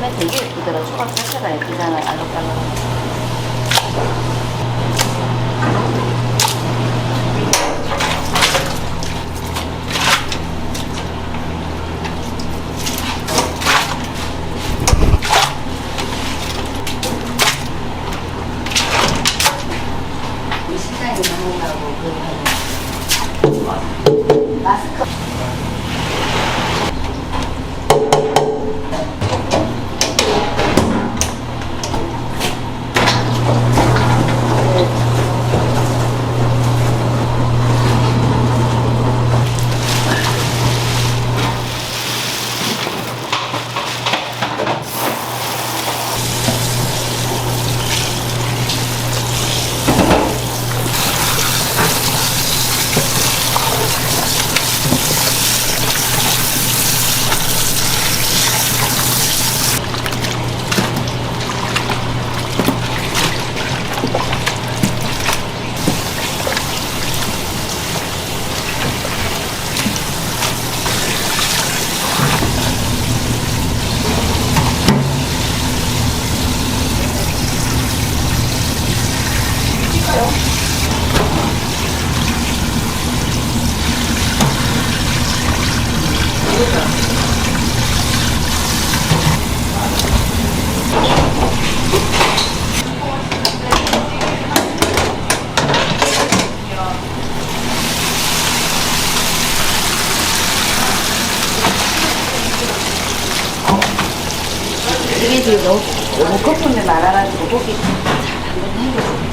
하면 되게 예쁘더라. 초밥 자체가 예쁘잖아. 알록달록. 요거 거품에 말아가지고 고기 잘 한번 해요.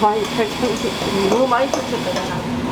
많이 탈 너무 많이 탈쳤잖아.